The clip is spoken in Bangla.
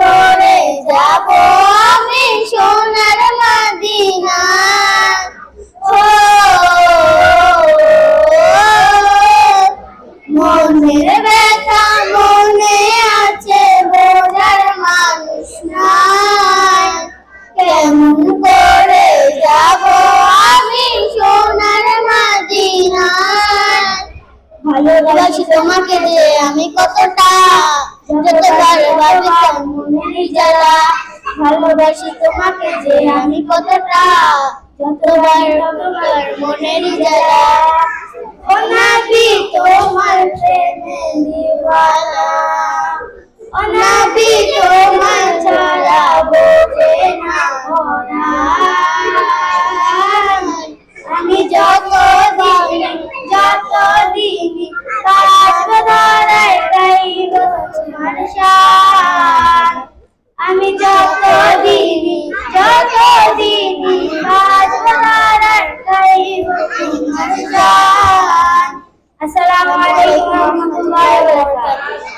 করে যাব আমি সোনার মাদিনায় ও, মনের ব্যথা মনে আছে, বোঝার মানুষ নাই। কেমন করে যাব আমি সোনার মাদিনায় ভালোবাসি তোমাকে যে আমি কতটা, যতবার ভাবতাম মনের জ্বালা ভালোবাসি তোমাকে যে আমি কতটা যতবার মনেরই মনের জ্বালা আসসালামু আলাইকুম রাহমাতুল্লাহি ওয়া বারাকাতুহু